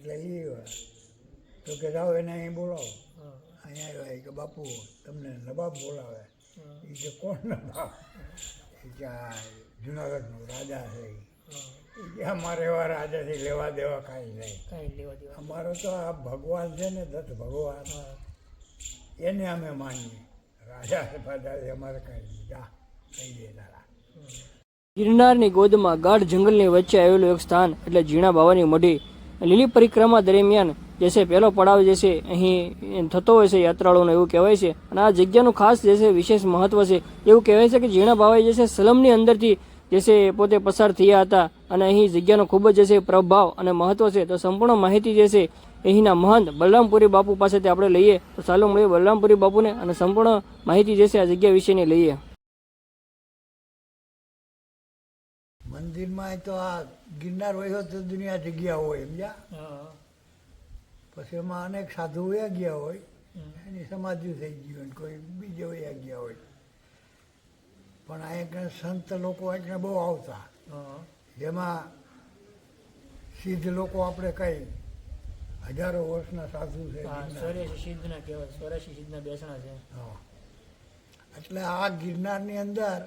એટલે લઈ આવ્યા તો કે જાઓ એને અહીં બોલાવો. અહીંયા આવ્યા કે બાપુ તમને નવાબ બોલાવે. એ કે કોણ નવાબ? એ કે આ જુનાગઢનો રાજા છે એ કે અમારે એવા રાજાથી લેવા દેવા કાંઈ નહીં. કાંઈ લેવા દેવા. અમારો તો આ ભગવાન છે ને દત્ત ભગવાન. એને અમે માનીએ. રાજા પાછા અમારે કાંઈ જા કહી દે તારા. ગિરનારની ગોદમાં ગાઢ જંગલની વચ્ચે આવેલું એક સ્થાન એટલે ઝીણા બાવાની મઢી લીલી પરિક્રમા દરમિયાન જે છે પહેલો પડાવ જે છે અહીં થતો હોય છે યાત્રાળુઓને એવું કહેવાય છે. અને આ જગ્યાનું ખાસ જે છે વિશેષ મહત્ત્વ છે. એવું કહેવાય છે કે ઝીણા ભાવે જે છે સલમની અંદરથી જે છે પોતે પસાર થયા હતા. અને અહીં જગ્યાનો ખૂબ જ છે પ્રભાવ અને મહત્વ છે. તો સંપૂર્ણ માહિતી જે છે અહીંના મહંત બલરામપુરી બાપુ પાસેથી આપણે લઈએ. તો ચાલો મળીએ બલરામપુરી બાપુને અને સંપૂર્ણ માહિતી જે છે આ જગ્યા વિશેની લઈએ. મંદિરમાં તો આ ગિરનાર હોય તો દુનિયા જગ્યા હોય સમજ્યા? પછી એમાં અનેક સાધુ વયા ગયા હોય એની સમાધિ થઈ ગઈ હોય ને કોઈ બીજે વયા ગયા હોય. પણ અહીંયા સંત લોકો એકને બહુ આવતા. જેમાં સિદ્ધ લોકો આપણે કઈ હજારો વર્ષના સાધુ છે સિદ્ધના કહેવાય સ્વરેશી સિદ્ધના બેસણા છે. એટલે આ ગિરનારની અંદર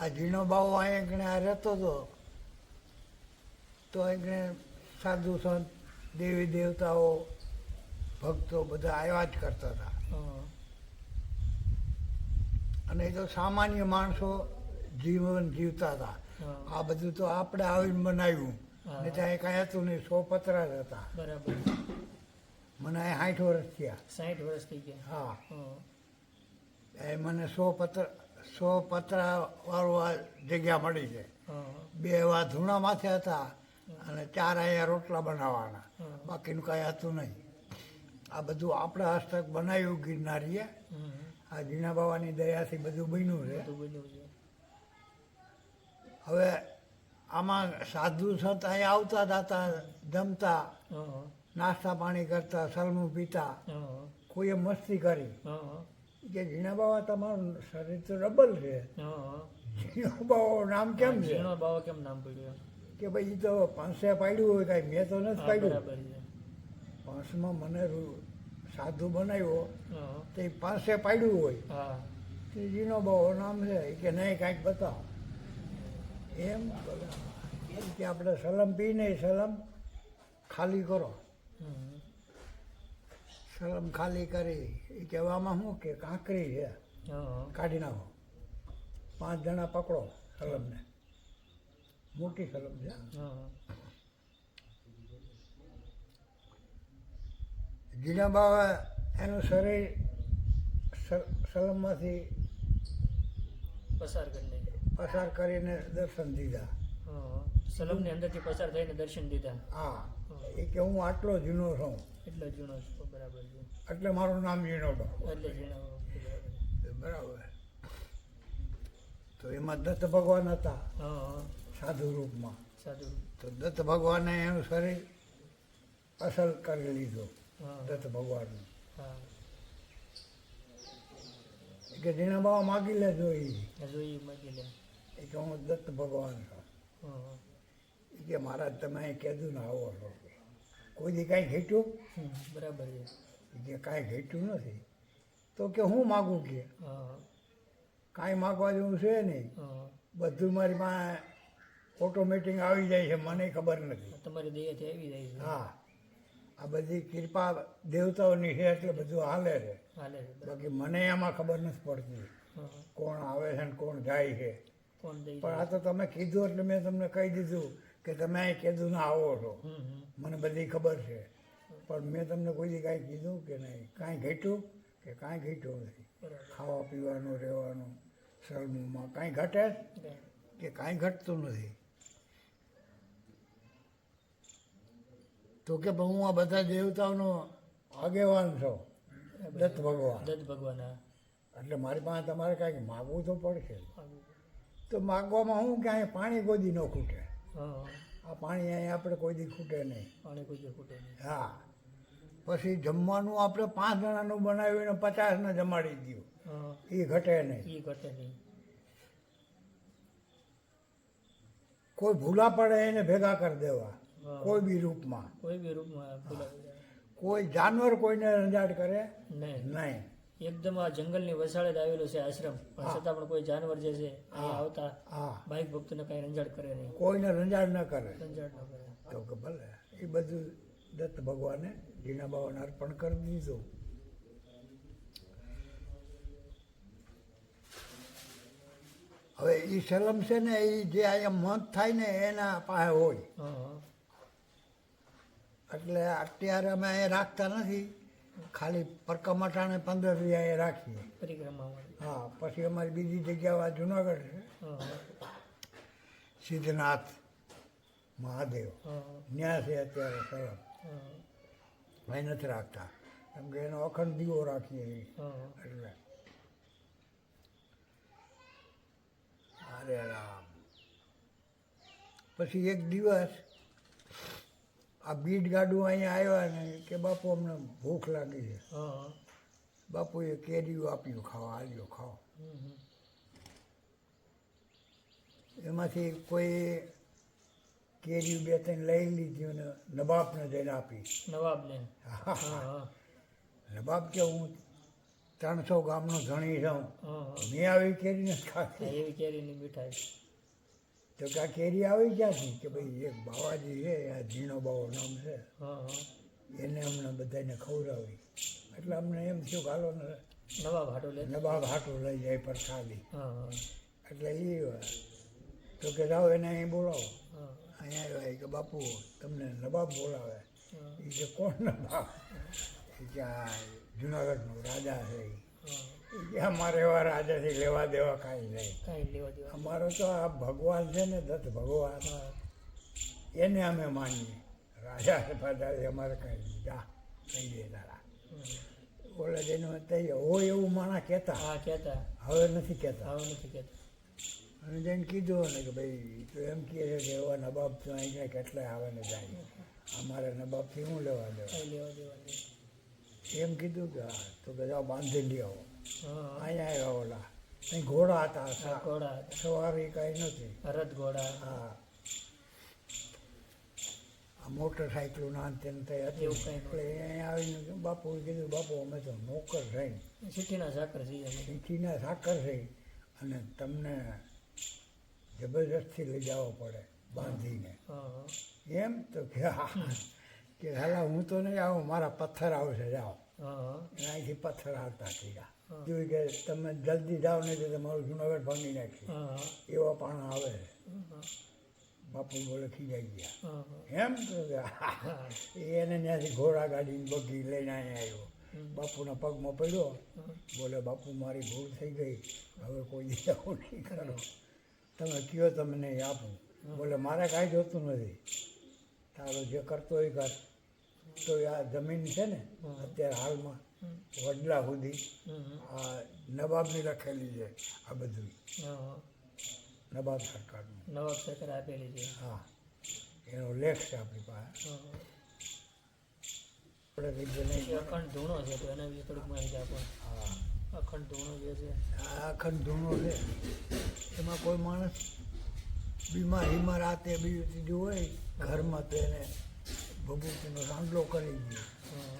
આ ઝીણો બાવો અહીંયા આ રહેતો હતો તો અહીંયા સાધુ સંત દેવી દેવતાઓ ભક્તો બધા આવ્યા જ કરતા હતા. અને એ તો સામાન્ય માણસો જીવન જીવતા હતા. આ બધું તો આપણે આવીને બનાવ્યું. ને ત્યાં કાંઈ હતું નહીં સો પતરા જ હતા. બરાબર. મને સાઠ વર્ષ થયા. સાઠ વર્ષ થઈ ગયા. હા. એ મને સો પત્ર સો પતરા વાળું આ જગ્યા મળી છે. બે એવા ધૂણા માથે હતા. અને ચાર અહીંયા રોટલા બનાવવાના. બાકીનું કાંઈ હતું નહીં. આ બધું આપણા હસ્તક બનાવ્યું ગિરનારીએ. આ જીણા બાવાની દયાથી બધું બન્યું છે. હવે આમાં સાધુ સંત અહીંયા આવતા જાતા જમતા નાસ્તા પાણી કરતા સલમું પીતા કોઈએ મસ્તી કરી. કે ઝીણા બાવા તમારું શરીર તો ડબલ છે. ઝીણો બાવા નામ કેમ છે? ઝીણો બાવા કેમ નામ પડ્યું? કે ભાઈ એ તો પાંચસે પાડ્યું હોય કાંઈ મેં તો નથી પાડ્યું. પાંચમાં મને સાધુ બનાવ્યો તે પાંચસે પાડ્યું હોય. તે બાવો નામ છે કે નહીં કાંઈક બતાવો. એમ કે આપણે સલમ પી નહીં સલમ ખાલી કરો. સલમ ખાલી કરી. એ કહેવામાં શું કે કાંકરી છે. કાઢી નાખો. પાંચ જણા પકડો સલમને. મોટી સલમ છે. હા. જીણા બાવા એનું શરીર સ- સલમમાંથી પસાર કરી નાખ્યો. પસાર કરીને દર્શન દીધા. હા. સલમની અંદરથી પસાર થઈને દર્શન દીધા. હા એ કે હું આટલો જૂનો છું. એટલો જૂનો છું બરાબર એટલે મારું નામ બાબો એટલે ઝીણો બરાબર. તો એમાં દત્ત ભગવાન હતા. હા. સાધુ રૂપમાં સાધુ તો દત્ત ભગવાને એનું શરીર અસલ કરી લીધું દત્ત ભગવાનનું. કે જીણા બાવા માગી એ જોઈ માગી લે. એ કે હું દત્ત ભગવાન છું. હા. એ કે મહારાજ તમે અહીં કીધું ને આવો છો. કોઈ દી કાંઈ ઘેટ્યું? બરાબર છે. કે કાંઈ ઘેટ્યું નથી. તો કે હું માગું કે? કાંઈ માગવા જેવું છે નહીં. બધું મારી પાસે ઓટોમેટિક આવી જાય છે મને ખબર નથી. તમારી દયાથી આવી જાય છે. હા. આ બધી કૃપા દેવતાઓની છે એટલે બધું હાલે છે. બાકી મને એમાં ખબર નથી પડતી. કોણ આવે છે ને કોણ જાય છે. પણ આ તો તમે કીધું એટલે મેં તમને કહી દીધું કે તમે અહીં કીધું ના આવો છો. મને બધી ખબર છે. પણ મેં તમને કોઈ દી કાંઈ કીધું કે નહીં. કાંઈ ઘટ્યું કે કાંઈ ઘટ્યું નથી. ખાવા પીવાનું રહેવાનું શરમમાં કાંઈ ઘટે કે કાંઈ ઘટતું નથી. તો કે હું આ બધા દેવતાઓનો આગેવાન છું. દત્ત ભગવાન. દત્ત ભગવાન એટલે મારી પાસે તમારે કાંઈક માગવું તો પડશે. તો માગવામાં હું કે અહીં પાણી કોઈ દી ન ખૂટે. આ પાણી અહીંયા આપણે કોઈ દી ખૂટે નહીં. પાણી કોઈ દી ખૂટે નહીં. હા. પછી જમવાનું આપણે પાંચ જણાનું બનાવીને પચાસને જમાડી દઉં એ ઘટે નહીં. એ ઘટે નહીં. કોઈ ભૂલા પડે એને ભેગા કરી દેવા. કોઈ બી રૂપમાં. કોઈ બી રૂપમાં કોઈ જાનવર કોઈને રંજાડ કરે? નહીં. નહીં. એકદમ આ જંગલની વસાળે જ આવેલો છે આશ્રમ. પણ છતાં પણ કોઈ જાનવર જે છે આવતા બાઈક ભક્તોને કઈ રંજાડ કરે નહીં. કોઈને રંજાડ ન કરે. રંજાડ ન કરે. તો કે ભલે. એ બધું દત્ત ભગવાને જીના બાવાને અર્પણ કરી દીધું. હવે એ સલમ છે ને એ જે અહીંયા મત થાય ને એના પાસે હોય. એટલે અત્યારે અમે અહીંયા રાખતા નથી. ખાલી પરકમટાને પંદર રૂપિયા એ રાખીએ. હા પછી અમારી બીજી જગ્યાઓ જુનાગઢ. છે સિદ્ધનાથ મહાદેવ. હા. ન્યા છે અત્યારે સરસ. અહીં નથી રાખતા. કેમ કે એનો અખંડ દીવો રાખીએ. એટલે. અરે રામ. પછી એક દિવસ આ બીટ ગાડું અહીંયા આવ્યા ને કે બાપુ અમને ભૂખ લાગી છે. હા. બાપુએ કેરીઓ આપ્યું ખાવા આવ્યો ખાઓ. એમાંથી કોઈ કેરીઓ બે ત્રણ લઈ લીધી અને નવાબને જઈને આપી. નવાબને. હા. હા નવાબ કે હું ત્રણસો ગામનો ધણી છું મેં આવી કેરી નથી ખાધી. એવી કેરીની મીઠાઈ. તો કે કેરી આવી ક્યાંથી? કે ભાઈ એક બાવાજી છે આ ઝીણો બાવો નામ છે. હા હા. એને અમને બધાને ખવડાવી. એટલે અમને એમ થયું કે હાલો ને નવાબ હાટો લે. નવાબ લઈ જાય પ્રસાદી હા હા. એટલે એ તો કે જાઓ એને અહીં બોલાવો. અહીંયા આવ્યા કે બાપુ તમને નવાબ બોલાવે. એ કે કોણ નવાબ? એ કે આ જુનાગઢનો રાજા છે એ અમારે એવા રાજાથી લેવા દેવા કાંઈ નહીં. કાંઈ લેવા દેવા અમારો તો આ ભગવાન છે ને દત્ત ભગવાન. એને અમે માનીએ. રાજા પાછા અમારે કાંઈ જા કહી દે તારા. ઓલા જેનું તઈ હોય એવું માણસ કહેતા. હા કહેતા. હવે નથી કહેતા. હવે નથી કહેતા. અને જઈને કીધું ને કે ભાઈ તો એમ કહે છે કે એવા નવાબ તો અહીંયા કેટલાય આવે ને જાય. અમારે નવાબથી શું લેવા દેવા? લેવા દેવા એમ કીધું કે હા તો જાઓ બાંધી લઈ આવો હા અહીંયા આવ્યા ઓલા. અહીં ઘોડા હતા ઘોડા સવારી કાંઈ નથી. રથ ઘોડા. હા. આ મોટરસાઇકલો ના અંતે એવું કંઈ એટલે અહીંયા આવીને બાપુએ કીધું બાપુ અમે તો નોકર થઈ સિટીના સાકર થઈ સીટીના સાકર થઈ અને તમને જબરજસ્તી લઈ જવો પડે બાંધીને. એમ તો કે હા કે હાલા હું તો નહીં આવું મારા પથ્થર આવશે જાઓ. અહીંથી પથ્થર આવતા થયા. જોયું કે તમે જલ્દી જાઓ ને તો તમારું જુનાગઢ ભાંગી નાખી એવા પાણા આવે. બાપુ બોલે ખીજાઈ ગયા. એમ એને ત્યાંથી ઘોડા ગાડીને બગી લઈને અહીંયા આવ્યો. બાપુના પગમાં પડ્યો. બોલે બાપુ મારી ભૂલ થઈ ગઈ. હવે કોઈ આવું નહીં કરો. તમે કયો તમને આપું. બોલે મારે કાંઈ જોતું નથી. તારો જે કરતો હોય કર. તો આ જમીન છે ને અત્યારે હાલમાં વડલા સુધી આ નવાબની લખેલી છે આ બધું. નવાબ સરકારનું. નવાબ સરકાર આપેલી છે. હા. એનો લેખ છે આપણી પાસે. અખંડ ધૂણો છે તો એના વિશે થોડીક માહિતી આપો. હા. અખંડ ધૂણો જે છે. અખંડ ધૂણો છે. એમાં કોઈ માણસ બીમાર રાતે બીજું હોય ઘરમાં તો એને ભભૂતિનો રાંડલો કરી દઈએ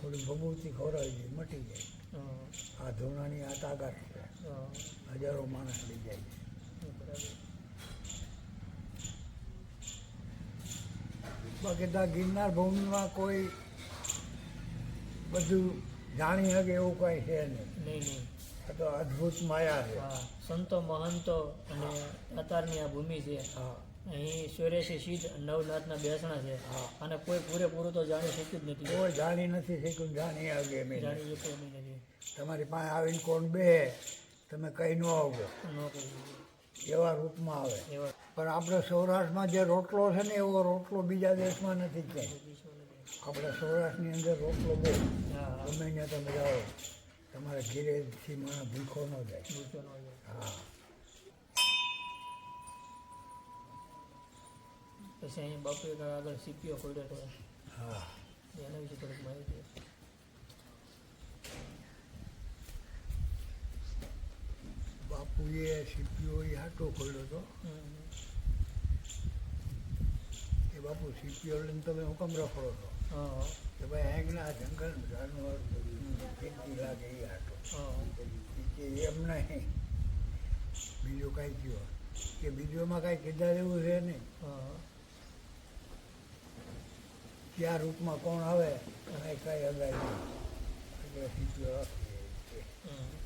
થોડી ભભૂતિ ખવડાવી દઈએ મટી જાય. આ ધોરણાની આ તાકાત છે. હજારો માણસ લઈ જાય છે. બાકી તો ગિરનાર ભૂમિમાં કોઈ બધું જાણી શકે એવું કંઈ છે નહીં. નહીં નહીં. આ તો અદ્ભુત માયા છે. સંતો મહંતો અને અતારની આ ભૂમિ છે. હા. અહીં ચોર્યાસી સિદ્ધ નવનાથના બેસણા છે. અને કોઈ પૂરેપૂરું તો જાણી શક્યું જ નથી. કોઈ જાણી નથી શીખ્યું જાણી આવી જાણી એમ નથી તમારી પાસે આવીને કોણ બે તમે કઈ ન આવજો. એવા રૂપમાં આવે. પણ આપણે સૌરાષ્ટ્રમાં જે રોટલો છે ને એવો રોટલો બીજા દેશમાં નથી ક્યાંય. આપણે સૌરાષ્ટ્રની અંદર રોટલો બહુ ગમે ત્યાં તમે જાઓ તમારે ઘીરેથી મને ભૂખો ન જાય. હા. પછી અહીં બાપુએ આગળ સીપીઓ ખોલ્યો હતો હા. એના વિશે થોડીક માહિતી બાપુએ સીપીઓ એ હાટો ખોલ્યો હતો એ બાપુ સીપીઓ લઈને તમે હુકમ રખડો હતો કે ભાઈ હેંગના જંગલ જાનવર ખેતી લાગે એ હાટો. કે એમ નહીં. બીજું કાંઈ થયો. કે બીજોમાં કાંઈ કીધા એવું છે નહીં. કયા રૂપમાં કોણ આવે અને કઈ અગાઈ એટલે સીધું રાખીએ